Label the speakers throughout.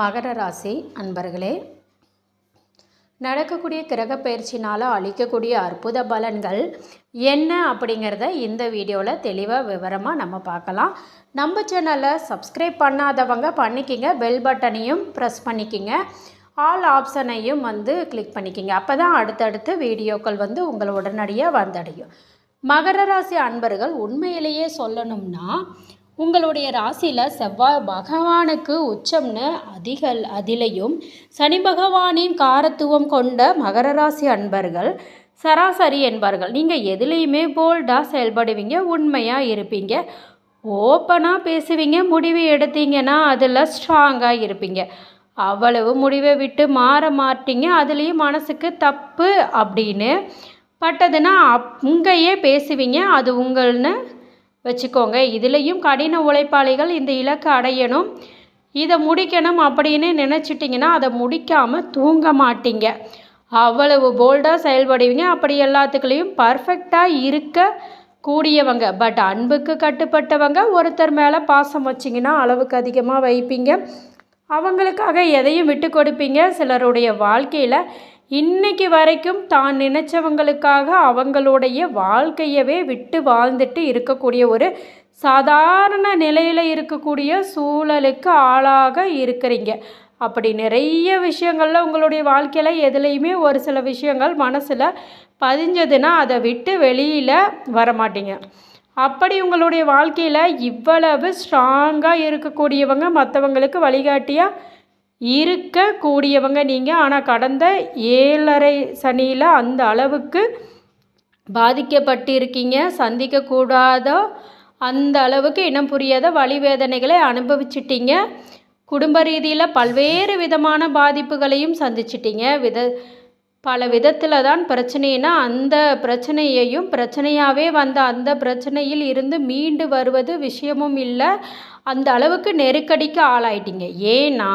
Speaker 1: மகர ராசி அன்பர்களே நடக்கக்கூடிய கிரக பயிற்சினால் அளிக்கக்கூடிய அற்புத பலன்கள் என்ன அப்படிங்கிறத இந்த வீடியோவில் தெளிவாக விவரமாக நம்ம பார்க்கலாம். நம்ம சேனலை சப்ஸ்கிரைப் பண்ணாதவங்க பண்ணிக்கிங்க பெல் பட்டனையும் ப்ரெஸ் பண்ணிக்கிங்க. ஆல் ஆப்ஷனையும் வந்து கிளிக் பண்ணிக்கிங்க. அப்போ தான் அடுத்தடுத்து வீடியோக்கள் வந்து உங்களை உடனடியாக வந்தடையும். மகர ராசி அன்பர்கள் உண்மையிலேயே சொல்லணும்னா உங்களுடைய ராசியில் செவ்வாய் பகவானுக்கு உச்சம்னு அதிக அதிலையும் சனி பகவானின் காரத்துவம் கொண்ட மகர ராசி அன்பர்கள் சராசரி என்பார்கள். நீங்கள் எதுலேயுமே போல்டாக செயல்படுவீங்க உண்மையாக இருப்பீங்க. ஓப்பனாக பேசுவீங்க முடிவு எடுத்தீங்கன்னா அதில் ஸ்ட்ராங்காக இருப்பீங்க. அவ்வளவு முடிவை விட்டு மாற மாட்டீங்க அதுலேயும் மனசுக்கு தப்பு அப்படின்னு பட்டதுன்னா அங்கேயே பேசுவீங்க அது உங்கள்னு வச்சுக்கோங்க. இதுலேயும் கடின உழைப்பாளிகள் இந்த இலக்கை அடையணும். இதை முடிக்கணும் அப்படின்னு நினச்சிட்டிங்கன்னா அதை முடிக்காமல் தூங்க மாட்டீங்க. அவ்வளவு போல்டாக செயல்படுவீங்க. அப்படி எல்லாத்துக்குலேயும் பர்ஃபெக்டாக இருக்க கூடியவங்க பட் அன்புக்கு கட்டுப்பட்டவங்க ஒருத்தர் மேலே பாசம் வச்சிங்கன்னா அளவுக்கு அதிகமாக வைப்பீங்க. அவங்களுக்காக எதையும் விட்டு கொடுப்பீங்க. சிலருடைய வாழ்க்கையில் இன்னைக்கு வரைக்கும் தான் நினச்சவங்களுக்காக அவங்களுடைய வாழ்க்கையவே விட்டு வாழ்ந்துட்டு இருக்கக்கூடிய ஒரு சாதாரண நிலையில் இருக்கக்கூடிய சூழலுக்கு ஆளாக இருக்கிறீங்க. அப்படி நிறைய விஷயங்களில் உங்களுடைய வாழ்க்கையில் எதுலேயுமே ஒரு சில விஷயங்கள் மனசில் பதிஞ்சதுன்னா அதை விட்டு வெளியில் வரமாட்டீங்க. அப்படி உங்களுடைய வாழ்க்கையில் இவ்வளவு ஸ்ட்ராங்காக இருக்கக்கூடியவங்க மற்றவங்களுக்கு வழிகாட்டியாக இருக்கக்கூடியவங்க நீங்கள் ஆனால் கடந்த ஏழரை சனியில் அந்த அளவுக்கு பாதிக்கப்பட்டிருக்கீங்க. சந்திக்கக்கூடாதோ அந்த அளவுக்கு இனம் புரியாத வழி வேதனைகளை குடும்ப ரீதியில் பல்வேறு விதமான பாதிப்புகளையும் சந்திச்சிட்டிங்க. வித பல விதத்தில் தான் பிரச்சனைனா அந்த பிரச்சனையையும் பிரச்சனையாகவே வந்த அந்த பிரச்சனையில் இருந்து மீண்டு வருவது விஷயமும் இல்லை. அந்த அளவுக்கு நெருக்கடிக்கு ஆளாயிட்டீங்க. ஏன்னா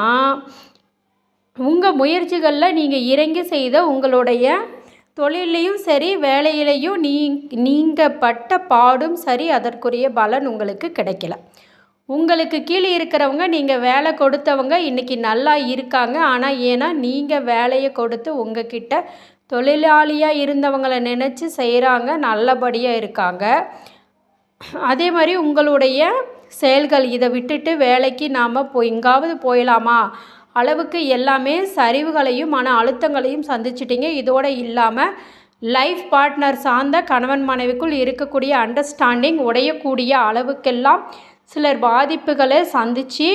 Speaker 1: உங்கள் முயற்சிகளில் நீங்கள் இறங்கி செய்த உங்களுடைய தொழிலையும் சரி வேலையிலையும் நீ நீங்கள் பட்ட பாடும் சரி அதற்குரிய பலன் உங்களுக்கு கிடைக்கல. உங்களுக்கு கீழே இருக்கிறவங்க நீங்கள் வேலை கொடுத்தவங்க இன்றைக்கி நல்லா இருக்காங்க. ஆனால் ஏன்னா நீங்கள் வேலையை கொடுத்து உங்ககிட்ட தொழிலாளியாக இருந்தவங்களை நினச்சி செய்கிறாங்க நல்லபடியாக இருக்காங்க. அதே மாதிரி உங்களுடைய செயல்கள் இதை விட்டுட்டு வேலைக்கு நாம் போ எங்காவது போயிடலாமா? அளவுக்கு எல்லாமே சரிவுகளையும் மன அழுத்தங்களையும் சந்திச்சிட்டிங்க. இதோடு இல்லாமல் லைஃப் பார்ட்னர் சார்ந்த கணவன் மனைவிக்குள் இருக்கக்கூடிய அண்டர்ஸ்டாண்டிங் உடையக்கூடிய அளவுக்கெல்லாம் சிலர் பாதிப்புகளை சந்தித்து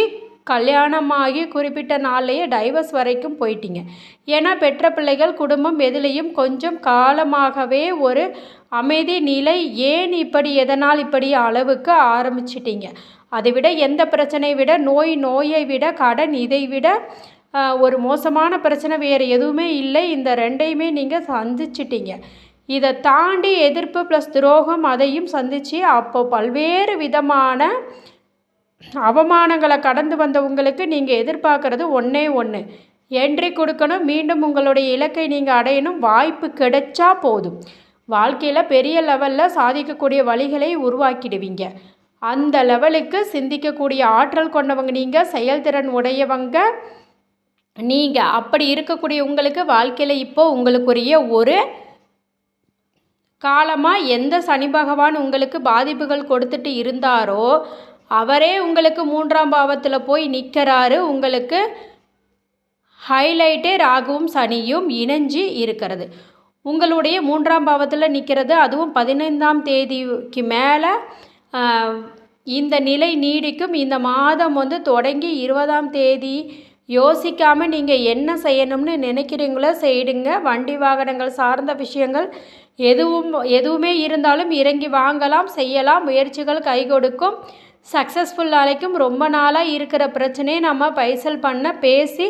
Speaker 1: கல்யாணமாகி குறிப்பிட்ட நாள்லேயே டைவர்ஸ் வரைக்கும் போயிட்டீங்க. ஏன்னா பெற்ற பிள்ளைகள் குடும்பம் எதுலேயும் கொஞ்சம் காலமாகவே ஒரு அமைதி நிலை ஏன் இப்படி எதனால் இப்படி அளவுக்கு ஆரம்பிச்சிட்டிங்க? அதை விட எந்த பிரச்சனையை விட நோய் நோயை விட கடன் இதை விட ஒரு மோசமான பிரச்சனை வேறு எதுவுமே இல்லை. இந்த ரெண்டையுமே நீங்கள் சந்திச்சிட்டிங்க. இதை தாண்டி எதிர்ப்பு ப்ளஸ் துரோகம் அதையும் சந்தித்து அப்போ பல்வேறு விதமான அவமானங்களை கடந்து வந்தவங்களுக்கு நீங்கள் எதிர்பார்க்குறது ஒன்றே ஒன்று என்ட்ரி கொடுக்கணும் மீண்டும் உங்களுடைய இலக்கை நீங்கள் அடையணும் வாய்ப்பு கிடைச்சா போதும். வாழ்க்கையில் பெரிய லெவலில் சாதிக்கக்கூடிய வழிகளை உருவாக்கிடுவீங்க. அந்த லெவலுக்கு சிந்திக்கக்கூடிய ஆற்றல் கொண்டவங்க நீங்கள் செயல்திறன் உடையவங்க நீங்கள் அப்படி இருக்கக்கூடிய உங்களுக்கு வாழ்க்கையில் இப்போ உங்களுக்குரிய ஒரு காலமாக எந்த சனி பகவான் உங்களுக்கு பாதிப்புகள் கொடுத்துட்டு இருந்தாரோ அவரே உங்களுக்கு மூன்றாம் பாவத்தில் போய் நிற்கிறாரு. உங்களுக்கு ஹைலைட்டே ராகுவும் சனியும் இணைஞ்சு இருக்கிறது. உங்களுடைய மூன்றாம் பாவத்தில் நிற்கிறது. அதுவும் பதினைந்தாம் தேதிக்கு மேலே இந்த நிலை நீடிக்கும். இந்த மாதம் வந்து தொடங்கி இருபதாம் தேதி யோசிக்காமல் நீங்கள் என்ன செய்யணும்னு நினைக்கிறீங்களோ செய்டுங்க வண்டி வாகனங்கள் சார்ந்த விஷயங்கள் எதுவும் எதுவுமே இருந்தாலும் இறங்கி வாங்கலாம் செய்யலாம். முயற்சிகள் கை கொடுக்கும். சக்ஸஸ்ஃபுல் அழைக்கும் ரொம்ப நாளாக இருக்கிற பிரச்சனையை நம்ம பைசல் பண்ண பேசி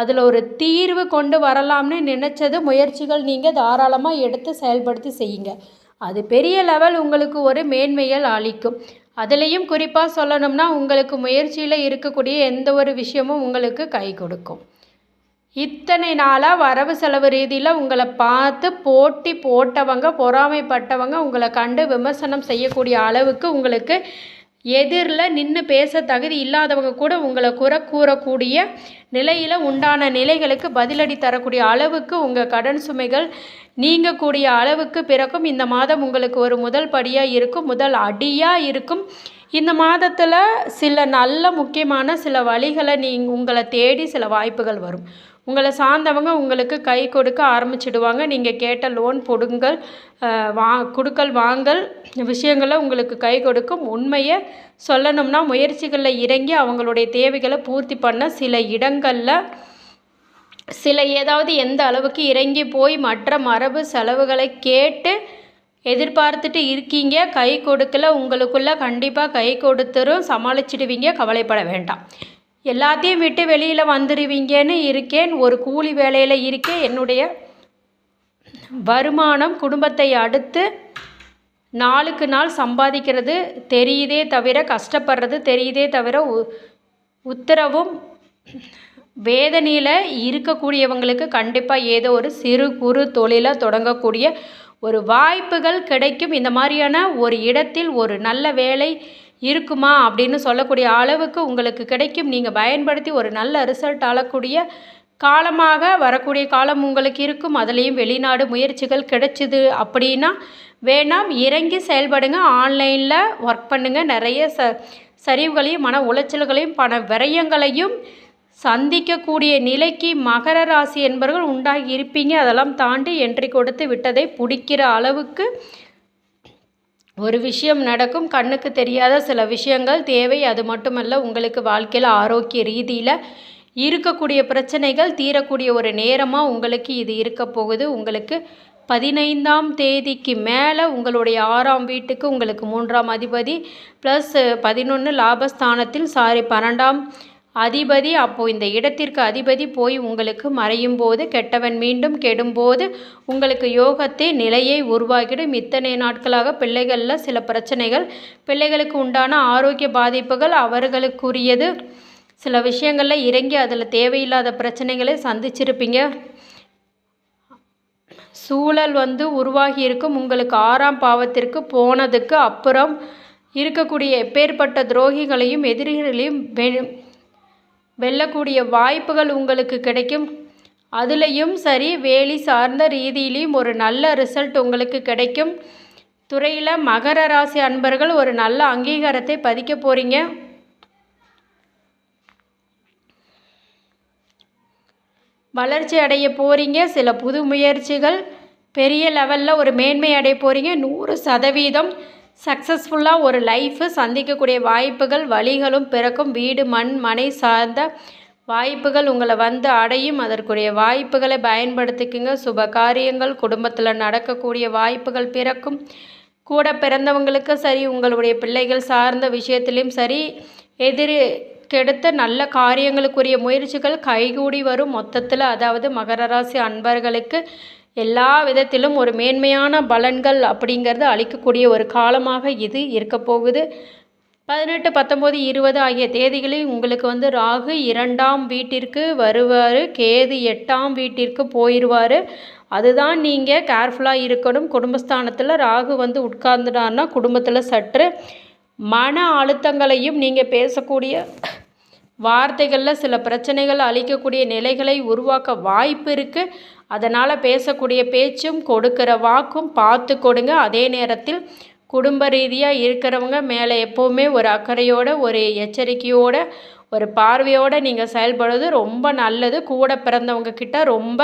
Speaker 1: அதில் ஒரு தீர்வு கொண்டு வரலாம்னு நினச்சது முயற்சிகள் நீங்கள் தாராளமாக எடுத்து செயல்படுத்தி செய்யுங்க. அது பெரிய லெவல் உங்களுக்கு ஒரு மேன்மைகள் அளிக்கும். அதுலேயும் குறிப்பாக சொல்லணும்னா உங்களுக்கு முயற்சியில் இருக்கக்கூடிய எந்த ஒரு விஷயமும் உங்களுக்கு கை கொடுக்கும். இத்தனை நாளாக வரவு செலவு ரீதியில் உங்களை பார்த்து போட்டி போட்டவங்க பொறாமைப்பட்டவங்க உங்களை கண்டு விமர்சனம் செய்யக்கூடிய அளவுக்கு உங்களுக்கு எதிரில் நின்று பேச தகுதி இல்லாதவங்க கூட உங்களை குறை கூறக்கூடிய நிலையில் உண்டான நிலைகளுக்கு பதிலடி தரக்கூடிய அளவுக்கு உங்கள் கடன் சுமைகள் நீங்கக்கூடிய அளவுக்கு பிறக்கும். இந்த மாதம் உங்களுக்கு ஒரு முதல் படியாக இருக்கும் முதல் அடியாக இருக்கும். இந்த மாதத்தில் சில நல்ல முக்கியமான சில வழிகளை நீ உங்களை தேடி சில வாய்ப்புகள் வரும். உங்களை சார்ந்தவங்க உங்களுக்கு கை கொடுக்க ஆரம்பிச்சிடுவாங்க. நீங்கள் கேட்ட லோன் பொடுங்கள் வா கொடுக்கல் வாங்கல் விஷயங்களை உங்களுக்கு கை கொடுக்கும். உண்மையை சொல்லணும்னா முயற்சிகளில் இறங்கி அவங்களுடைய தேவைகளை பூர்த்தி பண்ண சில இடங்களில் சில ஏதாவது எந்த அளவுக்கு இறங்கி போய் மற்ற மரபு செலவுகளை கேட்டு எதிர்பார்த்துட்டு இருக்கீங்க. கை கொடுக்கல உங்களுக்குள்ளே கண்டிப்பாக கை கொடுத்துரும். சமாளிச்சிடுவீங்க. கவலைப்பட வேண்டாம். எல்லாத்தையும் விட்டு வெளியில் வந்துடுவீங்கன்னு இருக்கேன். ஒரு கூலி வேலையில் இருக்கேன். என்னுடைய வருமானம் குடும்பத்தை அடுத்து நாளுக்கு நாள் சம்பாதிக்கிறது தெரியுதே தவிர கஷ்டப்படுறது தெரியுதே தவிர உத்தரவும் வேதனையில் இருக்கக்கூடியவங்களுக்கு கண்டிப்பாக ஏதோ ஒரு சிறு குறு தொழிலை தொடங்கக்கூடிய ஒரு வாய்ப்புகள் கிடைக்கும். இந்த மாதிரியான ஒரு இடத்தில் ஒரு நல்ல வேலை இருக்குமா அப்படின்னு சொல்லக்கூடிய அளவுக்கு உங்களுக்கு கிடைக்கும். நீங்கள் பயன்படுத்தி ஒரு நல்ல ரிசல்ட் ஆளக்கூடிய காலமாக வரக்கூடிய காலம் உங்களுக்கு இருக்கும். அதுலேயும் வெளிநாடு முயற்சிகள் கிடைச்சிது அப்படின்னா வேணாம். இறங்கி செயல்படுங்க. ஆன்லைனில் ஒர்க் பண்ணுங்கள் நிறைய ச சரிவுகளையும் மன உளைச்சல்களையும் பண விரயங்களையும் சந்திக்கக்கூடிய நிலைக்கு மகர ராசி என்பவர்கள் உண்டாகி இருப்பீங்க. அதெல்லாம் தாண்டி என்ட்ரி கொடுத்து விட்டதை பிடிக்கிற அளவுக்கு ஒரு விஷயம் நடக்கும் கண்ணுக்கு தெரியாத சில விஷயங்கள் தேவை. அது மட்டுமல்ல உங்களுக்கு வாழ்க்கையில் ஆரோக்கிய ரீதியில் இருக்கக்கூடிய பிரச்சனைகள் தீரக்கூடிய ஒரு நேரமாக உங்களுக்கு இது இருக்க போகுது. உங்களுக்கு பதினைந்தாம் தேதிக்கு மேலே உங்களுடைய ஆறாம் வீட்டுக்கு உங்களுக்கு மூன்றாம் அதிபதி ப்ளஸ் பதினொன்று லாபஸ்தானத்தில் சாரி பன்னெண்டாம் அதிபதி அப்போது இந்த இடத்திற்கு அதிபதி போய் உங்களுக்கு மறையும் போது கெட்டவன் மீண்டும் கெடும்போது உங்களுக்கு யோகத்தை நிலையை உருவாக்கிடும். இத்தனை நாட்களாக பிள்ளைகளில் சில பிரச்சனைகள் பிள்ளைகளுக்கு உண்டான ஆரோக்கிய பாதிப்புகள் அவர்களுக்குரியது சில விஷயங்களில் இறங்கி அதில் தேவையில்லாத பிரச்சனைகளை சந்திச்சிருப்பீங்க. சூழல் வந்து உருவாகி இருக்கும். உங்களுக்கு ஆறாம் பாவத்திற்கு போனதுக்கு அப்புறம் இருக்கக்கூடிய எப்பேற்பட்ட துரோகிகளையும் எதிரிகளையும் வெல்லக்கூடிய வாய்ப்புகள் உங்களுக்கு கிடைக்கும். அதுலேயும் சரி வேலி சார்ந்த ரீதியிலையும் ஒரு நல்ல ரிசல்ட் உங்களுக்கு கிடைக்கும். துறையில் மகர ராசி அன்பர்கள் ஒரு நல்ல அங்கீகாரத்தை பதிக்க போகிறீங்க வளர்ச்சி அடைய போகிறீங்க சில புது முயற்சிகள் பெரிய லெவலில் ஒரு மேன்மை அடைய போகிறீங்க நூறு சதவீதம் சக்ஸஸ்ஃபுல்லாக ஒரு லைஃபு சந்திக்கக்கூடிய வாய்ப்புகள் வழிகளும் பிறக்கும். வீடு மண் மனை சார்ந்த வாய்ப்புகள் உங்களை வந்து அடையும். அதற்குரிய வாய்ப்புகளை பயன்படுத்திக்குங்க. சுப காரியங்கள் குடும்பத்தில் நடக்கக்கூடிய வாய்ப்புகள் பிறக்கும். கூட பிறந்தவங்களுக்கு சரி உங்களுடைய பிள்ளைகள் சார்ந்த விஷயத்திலையும் சரி எதிரி கெடுத்த நல்ல காரியங்களுக்குரிய முயற்சிகள் கைகூடி வரும். மொத்தத்தில் அதாவது மகர ராசி அன்பர்களுக்கு எல்லா விதத்திலும் ஒரு மேன்மையான பலன்கள் அப்படிங்கிறது அளிக்கக்கூடிய ஒரு காலமாக இது இருக்க போகுது. பதினெட்டு பத்தொம்போது இருபது ஆகிய தேதிகளில் உங்களுக்கு வந்து ராகு இரண்டாம் வீட்டிற்கு வருவார். கேது எட்டாம் வீட்டிற்கு போயிடுவார் அதுதான் நீங்கள் கேர்ஃபுல்லாக இருக்கணும். குடும்பஸ்தானத்தில் ராகு வந்து உட்கார்ந்துட்டார்னா குடும்பத்தில் சற்று மன அழுத்தங்களையும் நீங்கள் பேசக்கூடிய வார்த்தைகளில் சில பிரச்சனைகள் அளிக்கக்கூடிய நிலைகளை உருவாக்க வாய்ப்பு இருக்குது அதனால் பேசக்கூடிய பேச்சும் கொடுக்குற வாக்கும் பார்த்து கொடுங்க. அதே நேரத்தில் குடும்ப ரீதியாக இருக்கிறவங்க மேலே எப்போவுமே ஒரு அக்கறையோடு ஒரு எச்சரிக்கையோடு ஒரு பார்வையோடு நீங்கள் செயல்படுறது ரொம்ப நல்லது. கூட பிறந்தவங்க கிட்ட ரொம்ப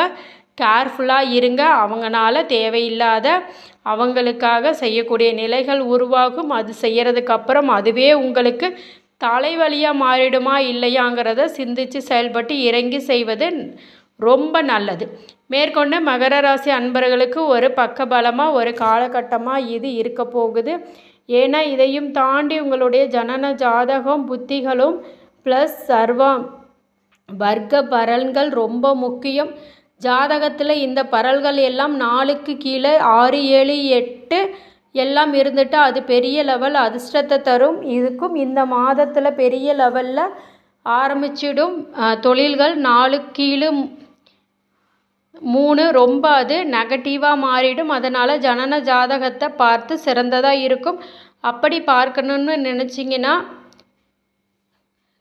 Speaker 1: கேர்ஃபுல்லாக இருங்க. அவங்களால தேவையில்லாத அவங்களுக்காக செய்யக்கூடிய நிலைகள் உருவாகும். அது செய்கிறதுக்கு அப்புறம் அதுவே உங்களுக்கு தலைவலியாக மாறிடுமா இல்லையாங்கிறத சிந்தித்து செயல்பட்டு இறங்கி செய்வது ரொம்ப நல்லது. மேற்கொண்டு மகர ராசி அன்பர்களுக்கு ஒரு பக்கபலமாக ஒரு காலகட்டமாக இது இருக்க போகுது. ஏன்னா இதையும் தாண்டி உங்களுடைய ஜனன ஜாதகம் புத்திகளும் ப்ளஸ் சர்வம் வர்க்க பரல்கள் ரொம்ப முக்கியம். ஜாதகத்தில் இந்த பரல்கள் எல்லாம் நாலுக்கு கீழே ஆறு ஏழு எட்டு எல்லாம் இருந்துட்டு அது பெரிய லெவல் அதிர்ஷ்டத்தை தரும். இதுக்கும் இந்த மாதத்தில் பெரிய லெவலில் ஆரம்பிச்சிடும். தொழில்கள் நாலு கீழே மூணு ரொம்ப அது நெகட்டிவாக மாறிடும். அதனால் ஜனன ஜாதகத்தை பார்த்து சிறந்ததாக இருக்கும். அப்படி பார்க்கணுன்னு நினச்சிங்கன்னா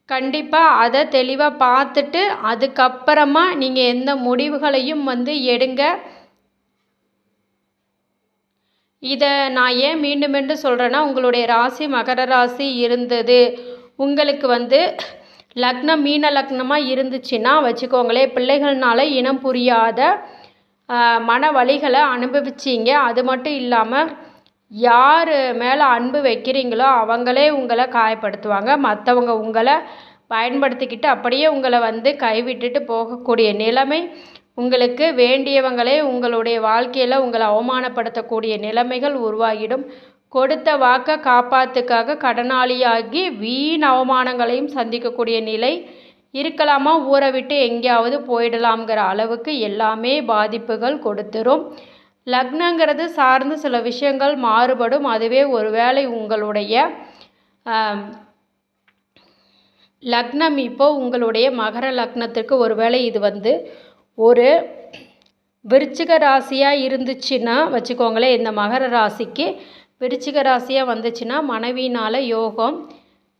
Speaker 1: கண்டிப்பாக அதை தெளிவாக பார்த்துட்டு அதுக்கப்புறமா நீங்கள் எந்த முடிவுகளையும் வந்து எடுங்க. இதை நான் ஏன் மீண்டும் மீண்டும் சொல்கிறேன்னா உங்களுடைய ராசி மகர ராசி இருந்தது. உங்களுக்கு வந்து லக்னம் மீன லக்னமாக இருந்துச்சுன்னா வச்சுக்கோங்களேன் பிள்ளைகள்னால இனம் புரியாத மன வழிகளை அனுபவிச்சிங்க. அது மட்டும் இல்லாமல் யார் மேலே அன்பு வைக்கிறீங்களோ அவங்களே உங்களை காயப்படுத்துவாங்க. மற்றவங்க உங்களை பயன்படுத்திக்கிட்டு அப்படியே உங்களை வந்து கைவிட்டுட்டு போகக்கூடிய நிலைமை உங்களுக்கு வேண்டியவங்களே உங்களுடைய வாழ்க்கையில் உங்களை அவமானப்படுத்தக்கூடிய நிலைமைகள் உருவாகிடும். கொடுத்த வாக்கை காப்பாத்துக்காக கடனாளியாகி வீண் அவமானங்களையும் சந்திக்கக்கூடிய நிலை இருக்கலாமா? ஊரை விட்டு எங்கேயாவது போயிடலாம்ங்கிற அளவுக்கு எல்லாமே பாதிப்புகள் கொடுத்துரும். லக்னங்கிறது சார்ந்து சில விஷயங்கள் மாறுபடும். அதுவே ஒருவேளை உங்களுடைய லக்னம் இப்போ உங்களுடைய மகர லக்னத்துக்கு ஒருவேளை இது வந்து ஒரு விருச்சிக ராசியாக இருந்துச்சுன்னா வச்சுக்கோங்களேன் இந்த மகர ராசிக்கு விருச்சிக ராசியாக வந்துச்சுன்னா மனைவினால் யோகம்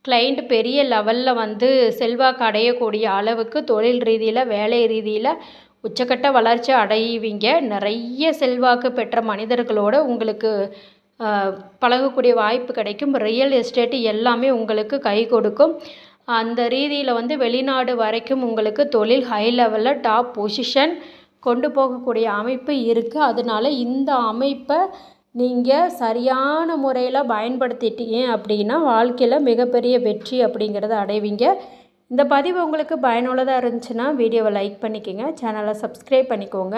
Speaker 1: கிளைண்ட் பெரிய லெவலில் வந்து செல்வாக்கு அடையக்கூடிய அளவுக்கு தொழில் ரீதியில் வேலை ரீதியில் உச்சக்கட்ட வளர்ச்சி அடைவீங்க. நிறைய செல்வாக்கு பெற்ற மனிதர்களோடு உங்களுக்கு பழகக்கூடிய வாய்ப்பு கிடைக்கும். ரியல் எஸ்டேட்டு எல்லாமே உங்களுக்கு கை கொடுக்கும். அந்த ரீதியில் வந்து வெளிநாடு வரைக்கும் உங்களுக்கு தொழில் ஹை லெவலில் டாப் பொசிஷன் கொண்டு போகக்கூடிய அமைப்பு இருக்குது அதனால் இந்த அமைப்பை நீங்கள் சரியான முறையில் பயன்படுத்திட்டீங்க அப்படின்னா வாழ்க்கையில் மிகப்பெரிய வெற்றி அப்படிங்கிறத அடைவீங்க. இந்த பதிவு உங்களுக்கு பயனுள்ளதாக இருந்துச்சுன்னா வீடியோவை லைக் பண்ணிக்கோங்க. சேனலை சப்ஸ்கிரைப் பண்ணிக்கோங்க.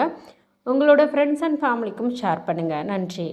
Speaker 1: உங்களோட ஃப்ரெண்ட்ஸ் அண்ட் ஃபேமிலிக்கும் ஷேர் பண்ணுங்கள் நன்றி.